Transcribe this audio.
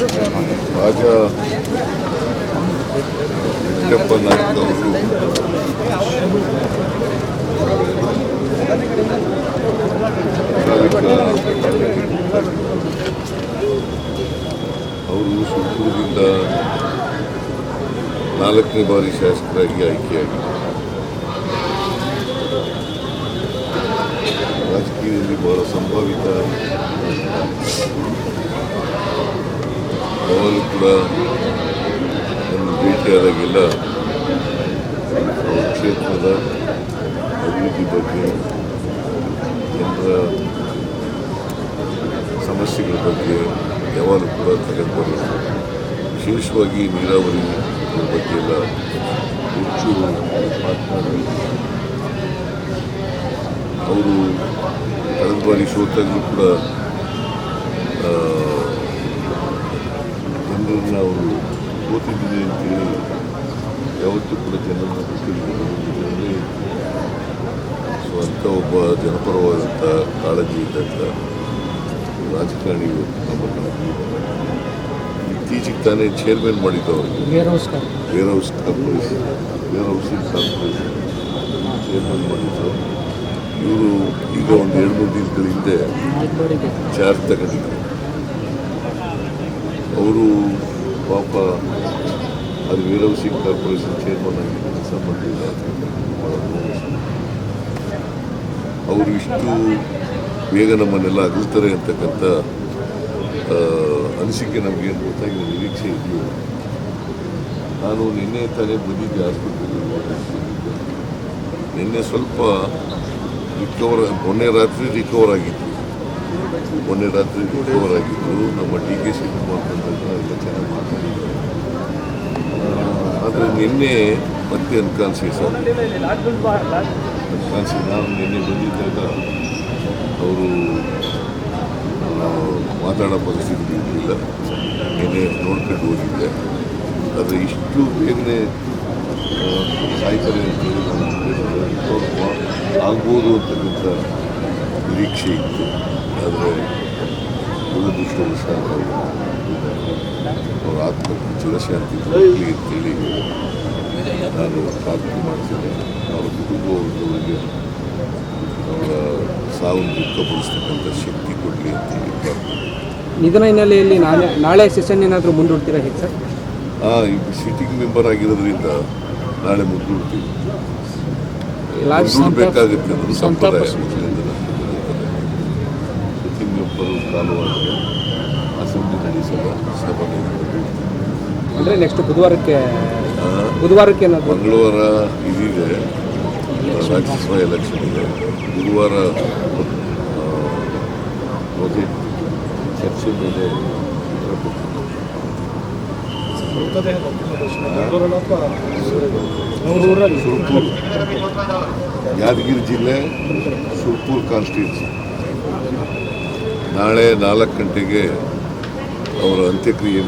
ರಾಜ ವೆಂಕಟಪ್ಪ ನಾಯ್ಕ ಅವರು ಅವರು ಸುತ್ತೂರಿನಿಂದ ನಾಲ್ಕನೇ ಬಾರಿ ಶಾಸಕರಾಗಿ ಆಯ್ಕೆಯಾಗಿದ್ದರು ರಾಜಕೀಯದಲ್ಲಿ ಬಹಳ ಸಂಭಾವಿತ ಅವರು ಕೂಡ ನನ್ನ ಭೇಟಿಯಾದಾಗೆಲ್ಲ ಕ್ಷೇತ್ರದ ಅಭಿವೃದ್ಧಿ ಬಗ್ಗೆ ಜನರ ಸಮಸ್ಯೆಗಳ ಬಗ್ಗೆ ಯಾವಾಗಲೂ ಕೂಡ ತಗೊಂಡು ಬರೋದು ವಿಶೇಷವಾಗಿ ನೀರಾವರಿ ಬಗ್ಗೆ ಎಲ್ಲ ಹೆಚ್ಚು ಮಾತನಾಡಿ. ಅವರು ಕಳೆದ ಬಾರಿ ಸೋತಾಗಲೂ ಕೂಡ ಜನರನ್ನ ಅವರು ಸೋತಿದ್ದೀನಿ ಅಂತೇಳಿ ಯಾವತ್ತೂ ಕೂಡ ಜನರನ್ನು ಬಿಟ್ಟಿದ್ದಾರೆ ಸೊ ಅಂಥ ಒಬ್ಬ ಜನಪರವಾದಂಥ ಕಾಳಜಿ ಇದ್ದಂಥ ರಾಜಕಾರಣಿ ಇವತ್ತು ನಮ್ಮನ್ನು ಇತ್ತೀಚೆಗೆ ತಾನೇ ಚೇರ್ಮನ್ ಮಾಡಿದ್ದವರು ಅವರಿಗೆ. House warehouse corporation warehousing corporation chairman ಮಾಡಿದ್ರು ಇವರು ಈಗ ಒಂದು ಎರಡು ಮೂರು ದಿನಗಳ ಹಿಂದೆ ಚಾರ್ಜ್ ತಗೊಂಡಿದ್ರು. ಅವರು ಪಾಪ ಅದು ವೀರವ್ ಸಿಂಗ್ ಕಾರ್ಪೊರೇಷನ್ ಚೇರ್ಮನ್ ಆಗಿ ಕೆಲಸ ಅವರು ಇಷ್ಟು ಬೇಗ ನಮ್ಮನ್ನೆಲ್ಲ ಅಗಲ್ತಾರೆ ಅಂತಕ್ಕಂಥ ಅನಿಸಿಕೆ ನಮಗೇನು ಗೊತ್ತಾಗಿ ನಿರೀಕ್ಷೆ ಇದೆಯೋ. ನಾನು ನಿನ್ನೆ ತಾನೇ ಬಂದಿದ್ದೆ ಆಸ್ಪತ್ರೆಗೆ, ನಿನ್ನೆ ಸ್ವಲ್ಪ ರಿಕವರ್ ಮೊನ್ನೆ ರಾತ್ರಿ ರಿಕವರ್ ಆಗಿತ್ತು. ಮೊನ್ನೆ ರಾತ್ರಿ ಆಗಿತ್ತು. ನಮ್ಮ ಡಿ ಕೆ ಶಿವಕುಮಾರ್ ಬಂದಾಗ ಎಲ್ಲ ಚೆನ್ನಾಗಿ ಮಾತಾಡಿದ್ದಾರೆ ಆದರೆ ನಿನ್ನೆ ಮತ್ತೆ ಅನ್ಕಾನ್ಸಿಯಸ್ ಅನ್ಕಾನ್ಸಿಯಸ್ ನಾನು ನಿನ್ನೆ ಬಂದಿದ್ದಾಗ ಅವರು ಮಾತಾಡೋ ಪರಿಸ್ಥಿತಿ ಇರಲಿಲ್ಲ. ನಿನ್ನೆ ನೋಡ್ಕೊಂಡು ಹೋಗಿದ್ದೆ. ಆದರೆ ಇಷ್ಟು ಬೇಗನೆ ಸಾಯ್ತಾರೆ ಸಾಯ್ತಾರೆ ಅಂತೇಳಿ ನಾನು. ಆಗ್ಬೋದು ಅಂತಕ್ಕಂಥ ನಿರೀಕ್ಷೆ ಇತ್ತು ಆದರೆ ದುರದೃಷ್ಟವಶ ಅವರು ಆತ್ಮಕ್ಕೆ ಚಿರಶಾಂತಿ ದೊರಕಲಿ ಅಂತೇಳಿ ನಾನು ಪ್ರಾರ್ಥನೆ ಮಾಡ್ತೇನೆ ಅವರ ಕುಟುಂಬವರ್ಗವರಿಗೆ ಅವರ ಸಾವನ್ನು ದುಃಖಪಡಿಸ್ತಕ್ಕಂಥ ಶಕ್ತಿ ಕೊಡಲಿ ಅಂತೇಳಿ ಪ್ರಾರ್ಥನೆ ನಿಧನ ಹಿನ್ನೆಲೆಯಲ್ಲಿ ನಾಳೆ ನಾಳೆ ಸೆಷನ್ ಏನಾದರೂ ಮುಂದೂಡ್ತೀರಾ ಹೇಗೆ ಸರ್? ಹಾಂ ಈಗ ಸಿಟ್ಟಿಂಗ್ ಮೆಂಬರ್ ಆಗಿರೋದ್ರಿಂದ ನಾಳೆ ಮುಂದೂಡ್ತೀವಿ. ಮುಂದೂಡಬೇಕಾಗುತ್ತೆ ಅನ್ನೋದು ಸಂಪ್ರದಾಯ. ಮೆಂಬರು ಕಾಲುವಾದರೆ ಅಸೆಂಬ್ಲಿ ನಡೆಸಲು ಸಭೆ ಅಂದರೆ ನೆಕ್ಸ್ಟ್ ಬುಧವಾರಕ್ಕೆ ಬುಧವಾರಕ್ಕೆ ಮಂಗಳವಾರ ಇದಿದೆ. ರಾಜ್ಯಸಭಾ ಎಲೆಕ್ಷನ್ ಇದೆ. ಗುರುವಾರ ಬಜೆಟ್ ಚರ್ಚೆ ಮೇಲೆ ಯಾದಗಿರಿ ಜಿಲ್ಲೆ ಸುರ್ಪುರ್ ಕಾನ್ಸ್ಟಿಟ್ಯೂನ್ಸಿ ನಾಳೆ ನಾಲ್ಕು ಗಂಟೆಗೆ ಅವರ ಅಂತ್ಯಕ್ರಿಯೆ